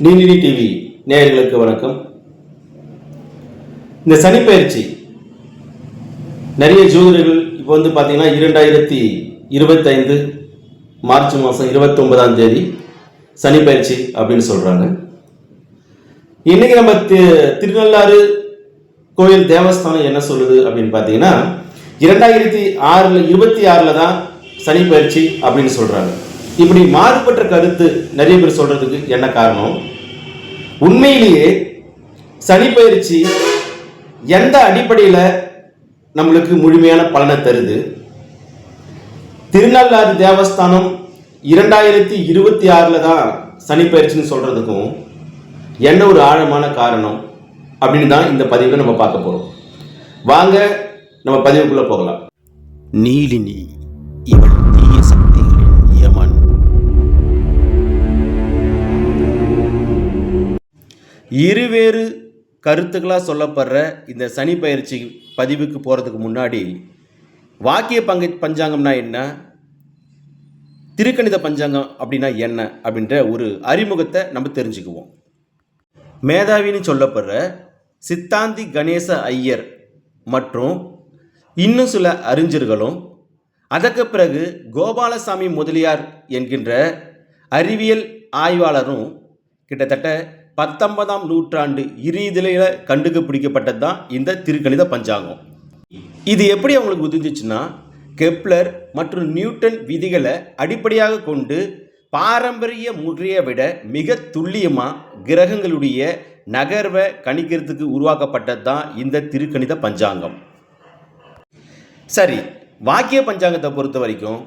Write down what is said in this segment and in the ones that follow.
TTD TV நேயர்களுக்கு வணக்கம். இந்த சனிப்பயிற்சி. நிறைய ஜோதிடர்கள் இப்போ வந்து பார்த்தீங்கன்னா இரண்டாயிரத்தி இருபத்தைந்து மார்ச் மாதம் இருபத்தொன்பதாம் தேதி சனிப்பயிற்சி அப்படின்னு சொல்கிறாங்க இன்னைக்கு நம்ம தி- திருநள்ளாறு கோயில் தேவஸ்தானம் என்ன சொல்லுது அப்படின்னு பார்த்தீங்கன்னா இரண்டாயிரத்தி ஆறில் இருபத்தி ஆறில் தான் சனிப்பயிற்சி அப்படின்னு சொல்கிறாங்க இப்படி மாறுபட்ட கருத்து நிறைய பேர் சொல்கிறதுக்கு என்ன காரணம்? உண்மையிலேயே சனி பயிற்சி எந்த அடிப்படையில் நம்மளுக்கு முழுமையான பலனை தருது? திருநள்ளாறு தேவஸ்தானம் இரண்டாயிரத்தி இருபத்தி ஆறில் தான் சனி பயிற்சின்னு சொல்கிறதுக்கும் என்ன ஒரு ஆழமான காரணம் அப்படின்னு தான் இந்த பதிவில் நம்ம பார்க்க போகிறோம் வாங்க நம்ம பதிவுக்குள்ளே போகலாம். நீலினி இவள் தீய சக்தி. இருவேறு கருத்துக்களாக சொல்லப்படுற இந்த சனி பயிற்சி பதிவுக்கு போகிறதுக்கு முன்னாடி வாக்கிய பங்கு பஞ்சாங்கம்னா என்ன? திருக்கணித பஞ்சாங்கம் அப்படின்னா என்ன? அப்படின்ற ஒரு அறிமுகத்தை நம்ம தெரிஞ்சுக்குவோம். மேதாவின்னு சொல்லப்படுற சித்தாந்தி கணேச ஐயர் மற்றும் இன்னும் சில அறிஞர்களும் அதற்கு பிறகு கோபாலசாமி முதலியார் என்கின்ற அறிவியல் ஆய்வாளரும் கிட்டத்தட்ட பத்தொன்பதாம் நூற்றாண்டு இறுதியில கண்டுபிடிக்கப்பட்டது தான் இந்த திருக்கணித பஞ்சாங்கம். இது எப்படி அவங்களுக்கு உதிர்ந்துச்சுன்னா கெப்லர் மற்றும் நியூட்டன் விதிகளை அடிப்படையாக கொண்டு பாரம்பரிய முறையை விட மிக துல்லியமாக கிரகங்களுடைய நகர்வை கணிக்கிறதுக்கு உருவாக்கப்பட்டது தான் இந்த திருக்கணித பஞ்சாங்கம். சரி வாக்கிய பஞ்சாங்கத்தை பொறுத்த வரைக்கும்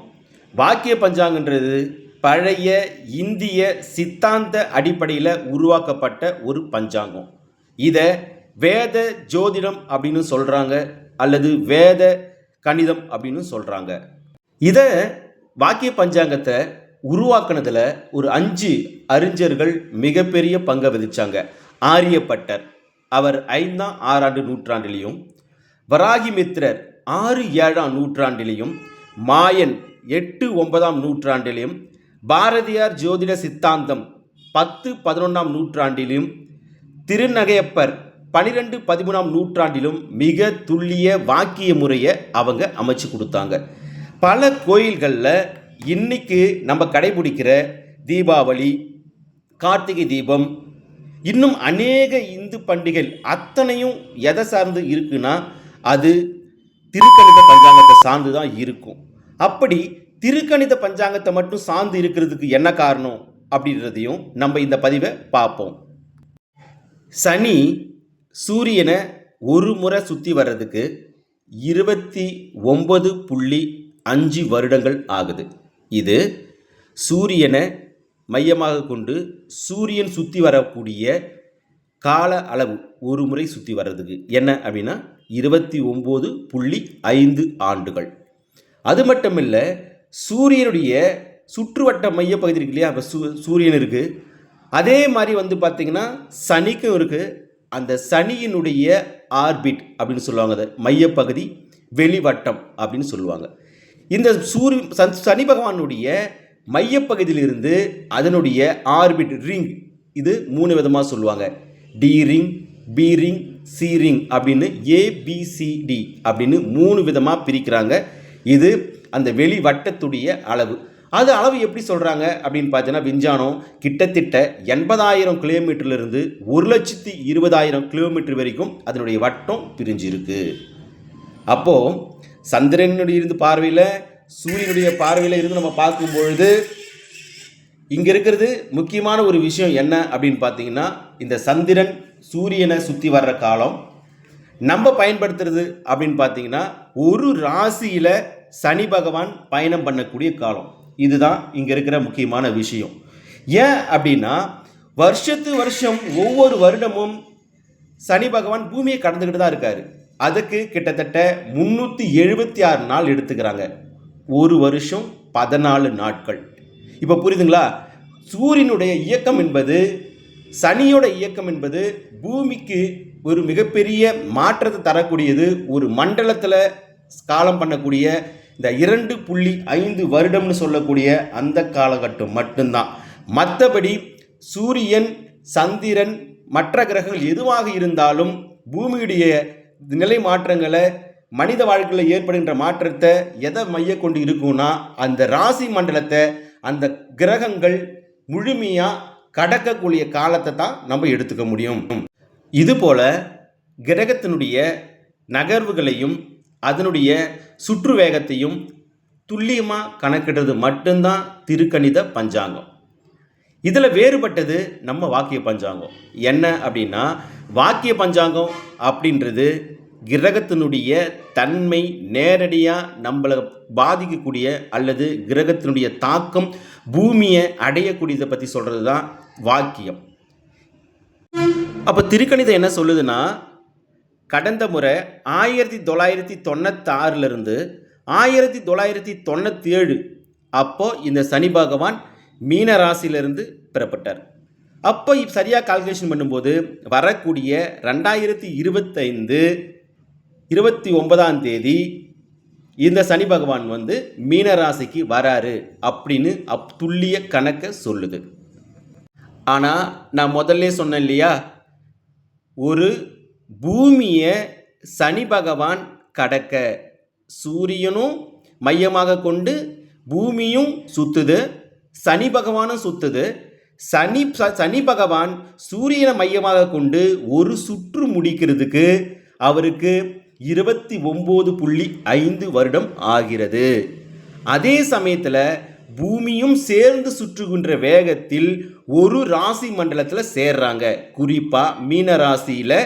வாக்கிய பஞ்சாங்கன்றது பழைய இந்திய சித்தாந்த அடிப்படையில் உருவாக்கப்பட்ட ஒரு பஞ்சாங்கம். இதை வேத ஜோதிடம் அப்படின்னு சொல்கிறாங்க அல்லது வேத கணிதம் அப்படின்னு சொல்கிறாங்க இதை வாக்கிய பஞ்சாங்கத்தை உருவாக்குனதில் ஒரு அஞ்சு அறிஞர்கள் மிகப்பெரிய பங்கை விதித்தாங்க ஆரியப்பட்டர் அவர் ஐந்தாம் ஆறாண்டு நூற்றாண்டிலையும் வராகிமித்திரர் ஆறு ஏழாம் நூற்றாண்டிலையும் மாயன் எட்டு ஒன்பதாம் நூற்றாண்டிலையும் பாரதியார் ஜோதிட சித்தாந்தம் பத்து பதினொன்றாம் நூற்றாண்டிலும் திருநகையப்பர் பனிரெண்டு பதிமூணாம் நூற்றாண்டிலும் மிக துல்லிய வாக்கிய முறையை அவங்க அமைச்சு கொடுத்தாங்க. பல கோயில்களில் இன்னைக்கு நம்ம கடைபிடிக்கிற தீபாவளி கார்த்திகை தீபம் இன்னும் அநேக இந்து பண்டிகைகள் அத்தனையும் எதை சார்ந்து இருக்குன்னா அது திருக்கணித பஞ்சாங்கத்தை சார்ந்து தான் இருக்கும். அப்படி திருக்கணித பஞ்சாங்கத்தை மட்டும் சார்ந்து இருக்கிறதுக்கு என்ன காரணம் அப்படின்றதையும் நம்ம இந்த பதிவை பார்ப்போம். சனி சூரியனை ஒரு முறை சுற்றி வர்றதுக்கு இருபத்தி ஒன்பது புள்ளி அஞ்சு வருடங்கள் ஆகுது. இது சூரியனை மையமாக கொண்டு சூரியன் சுற்றி வரக்கூடிய கால அளவு ஒரு முறை சுற்றி வர்றதுக்கு என்ன அப்படின்னா இருபத்தி ஒம்பது புள்ளி ஐந்து ஆண்டுகள். அது மட்டும் இல்லை சூரியனுடைய சுற்றுவட்ட மையப்பகுதி இருக்கு இல்லையா? இப்போ சூ சூரியன் இருக்குது அதே மாதிரி வந்து பார்த்திங்கன்னா சனிக்கும் இருக்குது அந்த சனியினுடைய ஆர்பிட் அப்படின்னு சொல்லுவாங்க அதை. மையப்பகுதி வெளிவட்டம் அப்படின்னு சொல்லுவாங்க. இந்த சூரிய சன் சனி பகவானுடைய மையப்பகுதியிலிருந்து அதனுடைய ஆர்பிட் ரிங் இது மூணு விதமாக சொல்லுவாங்க. D ring B ring C ring அப்படின்னு ஏபிசிடி அப்படின்னு மூணு விதமாக பிரிக்கிறாங்க. இது அந்த வெளி வட்டத்துடைய அளவு. அது அளவு எப்படி சொல்கிறாங்க அப்படின்னு பார்த்தீங்கன்னா விஞ்ஞானம் கிட்டத்தட்ட எண்பதாயிரம் கிலோமீட்டர்லேருந்து ஒரு லட்சத்தி இருபதாயிரம் கிலோமீட்டர் வரைக்கும் அதனுடைய வட்டம் பிரிஞ்சிருக்கு. அப்போது சந்திரனுடைய இருந்து பார்வையில் சூரியனுடைய பார்வையில் இருந்து நம்ம பார்க்கும் பொழுது இங்கே இருக்கிறது முக்கியமான ஒரு விஷயம் என்ன அப்படின்னு பார்த்தீங்கன்னா இந்த சந்திரன் சூரியனை சுற்றி வர்ற காலம். நம்ம பயன்படுத்துறது அப்படின்னு பார்த்தீங்கன்னா ஒரு ராசியில் சனி பகவான் பயணம் பண்ணக்கூடிய காலம். இதுதான் இங்கே இருக்கிற முக்கியமான விஷயம். ஏன் அப்படின்னா வருஷத்து வருஷம் ஒவ்வொரு வருடமும் சனி பகவான் பூமியை கடந்துக்கிட்டு தான் இருக்காரு. அதுக்கு கிட்டத்தட்ட முந்நூற்றி எழுபத்தி ஆறு நாள் எடுத்துக்கிறாங்க. ஒரு வருஷம் பதினாலு நாட்கள். இப்போ புரியுதுங்களா? சூரியனுடைய இயக்கம் என்பது சனியோட இயக்கம் என்பது பூமிக்கு ஒரு மிகப்பெரிய மாற்றத்தை தரக்கூடியது ஒரு மண்டலத்தில் காலம் பண்ணக்கூடிய இந்த இரண்டு புள்ளி ஐந்து வருடம்னு சொல்லக்கூடிய அந்த காலகட்டம் மட்டும்தான். மற்றபடி சூரியன் சந்திரன் மற்ற கிரகங்கள் எதுவாக இருந்தாலும் பூமியுடைய நிலை மாற்றங்களை மனித வாழ்க்கையில் ஏற்படுகின்ற மாற்றத்தை எதை மைய கொண்டு இருக்கும்னா அந்த ராசி மண்டலத்தை அந்த கிரகங்கள் முழுமையாக கடக்கக்கூடிய காலத்தை தான் நம்ம எடுத்துக்க முடியும். இதுபோல் கிரகத்தினுடைய நகர்வுகளையும் அதனுடைய சுற்று வேகத்தையும் துல்லியமாக கணக்கிடுறது மட்டும்தான் திருக்கணித பஞ்சாங்கம். இதில் வேறுபட்டது நம்ம வாக்கிய பஞ்சாங்கம். என்ன அப்படின்னா வாக்கிய பஞ்சாங்கம் அப்படின்றது கிரகத்தினுடைய தன்மை நேரடியாக நம்மளை பாதிக்கக்கூடிய அல்லது கிரகத்தினுடைய தாக்கம் பூமியை அடையக்கூடியதை பற்றி சொல்கிறது தான் வாக்கியம். அப்போ திருக்கணிதம் என்ன சொல்லுதுன்னா கடந்த முறை ஆயிரத்தி தொள்ளாயிரத்தி தொண்ணூத்தாறிலிருந்து ஆயிரத்தி தொள்ளாயிரத்தி தொண்ணூற்றி ஏழு இந்த சனி பகவான் மீன ராசியிலிருந்து பெறப்பட்டார். அப்போ சரியாக கால்குலேஷன் பண்ணும்போது வரக்கூடிய ரெண்டாயிரத்தி இருபத்தைந்து இருபத்தி ஒன்பதாம் தேதி இந்த சனி பகவான் வந்து மீன ராசிக்கு வராரு அப்படின்னு அப் துல்லிய கணக்கை சொல்லுது. ஆனால் நான் முதல்ல சொன்னேன் இல்லையா? ஒரு பூமியை சனி பகவான் கடக்க சூரியனும் மையமாக கொண்டு பூமியும் சுத்துது சனி பகவானும் சுத்துது. சனி சனி பகவான் சூரியனை மையமாக கொண்டு ஒரு சுற்று முடிக்கிறதுக்கு அவருக்கு இருபத்தி ஒம்பது புள்ளி ஐந்து வருடம் ஆகிறது. அதே சமயத்தில் பூமியும் சேர்ந்து சுற்றுகின்ற வேகத்தில் ஒரு ராசி மண்டலத்தில் சேர்றாங்க. குறிப்பாக மீன ராசியில்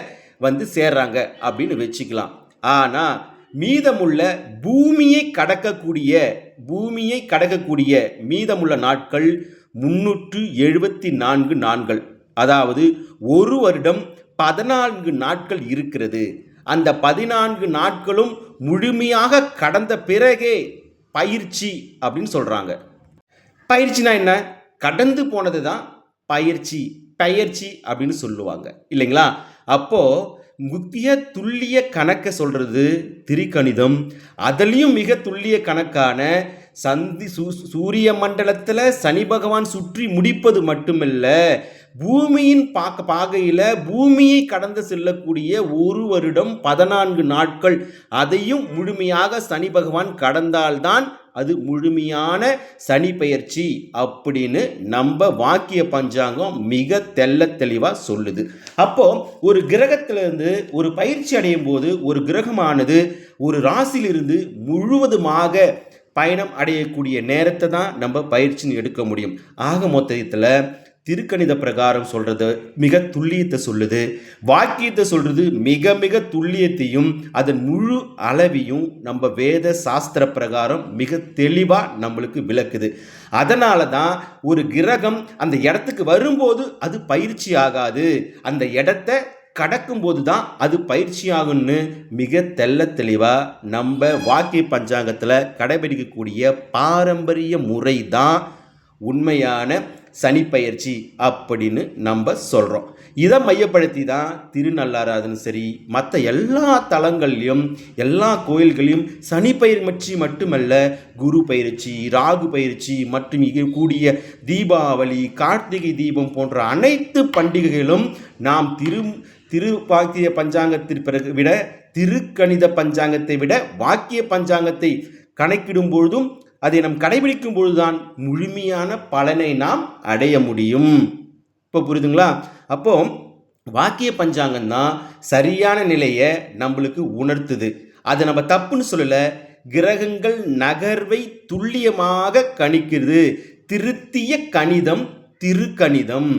வந்து சேர்றாங்க அப்படின்னு வச்சுக்கலாம். ஆனால் மீதமுள்ள பூமியை கடக்கக்கூடிய பூமியை கடக்கக்கூடிய மீதமுள்ள நாட்கள் முன்னூற்று எழுபத்தி நான்கு நாட்கள் அதாவது ஒரு வருடம் பதினான்கு நாட்கள் இருக்கிறது. அந்த பதினான்கு நாட்களும் முழுமையாக கடந்த பிறகே பயிற்சி அப்படின்னு சொல்கிறாங்க பயிற்சினா என்ன? கடந்து போனது தான் பயிற்சி பயிற்சி அப்படின்னு சொல்லுவாங்க. இல்லைங்களா? அப்போ முக்கிய துல்லிய கணக்கை சொல்றது திரிகணிதம். அதுலேயும் மிக துல்லிய கணக்கான சந்தி சூ சூரிய மண்டலத்தில் சனி பகவான் சுற்றி முடிப்பது மட்டுமல்ல பூமியின் பாக்க பாகையில் பூமியை கடந்து செல்லக்கூடிய ஒரு வருடம் பதினான்கு நாட்கள். அதையும் முழுமையாக சனி பகவான் கடந்தால்தான் அது முழுமையான சனி பெயர்ச்சி அப்படின்னு நம்ம வாக்கிய பஞ்சாங்கம் மிக தெள்ள தெளிவாக சொல்லுது. அப்போ ஒரு கிரகத்திலிருந்து ஒரு பயிற்சி அடையும் போது ஒரு கிரகமானது ஒரு ராசியிலிருந்து முழுவதுமாக பயணம் அடையக்கூடிய நேரத்தை தான் நம்ம பயிற்சின்னு எடுக்க முடியும். ஆக மொத்தத்தில் திருக்கணித பிரகாரம் சொல்றது மிக துல்லியத்தை சொல்லுது. வாக்கியத்தை சொல்றது மிக மிக துல்லியத்தையும் அதன் முழு அளவையும் நம்ம வேத சாஸ்திர பிரகாரம் மிக தெளிவாக நம்மளுக்கு விளக்குது. அதனால தான் ஒரு கிரகம் அந்த இடத்துக்கு வரும்போது அது பயிற்சி ஆகாது. அந்த இடத்த கடக்கும்போது தான் அது பயிற்சியாகும்னு மிக தெள்ள தெளிவாக நம்ம வாக்கிய பஞ்சாங்கத்தில் கடைபிடிக்கக்கூடிய பாரம்பரிய முறை தான் உண்மையான சனிப்பெயர்ச்சி அப்படின்னு நம்ம சொல்கிறோம் இதை மையப்படுத்தி தான் திருநள்ளாராதனும் சரி மற்ற எல்லா தலங்கள்லையும் எல்லா கோயில்களையும் சனி பயிற்சி மட்டுமல்ல குரு பயிற்சி ராகு பயிற்சி மற்றும் கூடிய தீபாவளி கார்த்திகை தீபம் போன்ற அனைத்து பண்டிகைகளும் நாம் திரு திருவாக்கிய பஞ்சாங்கத்திற்கு பிறகு விட திருக்கணித பஞ்சாங்கத்தை விட வாக்கிய பஞ்சாங்கத்தை கணக்கிடும் பொழுதும் அதை நம் கடைபிடிக்கும் பொழுதுதான் முழுமையான பலனை நாம் அடைய முடியும். இப்போ புரியுதுங்களா? அப்போ வாக்கிய பஞ்சாங்கம் தான் சரியான நிலையை நம்மளுக்கு உணர்த்துது. அதை நம்ம தப்புன்னு சொல்லலை கிரகங்கள் நகர்வை துல்லியமாக கணிக்கிறது. திருத்திய கணிதம் திருக்கணிதம்.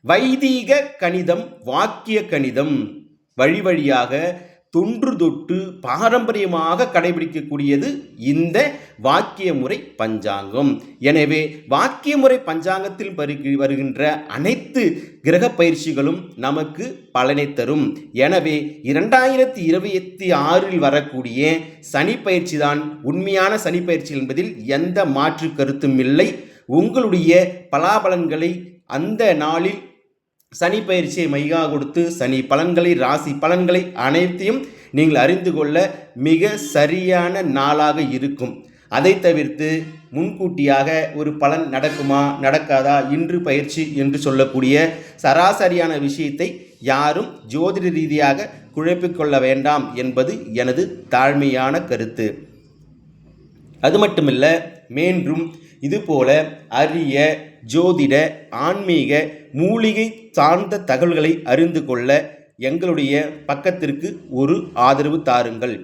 வைதீக கணிதம் வாக்கிய கணிதம். வழி வழியாக தொன்று தொட்டு பாரம்பரியமாக கடைபிடிக்கக்கூடியது இந்த வாக்கிய முறை பஞ்சாங்கம். எனவே வாக்கிய முறை பஞ்சாங்கத்தில் வருகின்ற அனைத்து கிரக பயிற்சிகளும் நமக்கு பலனை தரும். எனவே இரண்டாயிரத்தி இருபத்தி ஆறில் வரக்கூடிய சனி பயிற்சி தான் உண்மையான சனி பயிற்சி என்பதில் எந்த மாற்று கருத்தும் இல்லை. உங்களுடைய பலாபலன்களை அந்த நாளில் சனி பயிற்சியை மையாக கொடுத்து சனி பலன்களை ராசி பலன்களை அனைத்தையும் நீங்கள் அறிந்து கொள்ள மிக சரியான நாளாக இருக்கும். அதை தவிர்த்து முன்கூட்டியாக ஒரு பலன் நடக்குமா நடக்காதா இன்று பயிற்சி என்று சொல்லக்கூடிய சராசரியான விஷயத்தை யாரும் ஜோதிட ரீதியாக குழப்பிக்கொள்ள வேண்டாம் என்பது எனது தாழ்மையான கருத்து. அது மட்டுமில்ல மேன்றும் இதுபோல அரிய ஜோதிட ஆன்மீக மூலிகை சார்ந்த தகவல்களை அறிந்து கொள்ள எங்களுடைய பக்கத்திற்கு ஒரு ஆதரவு தாருங்கள்.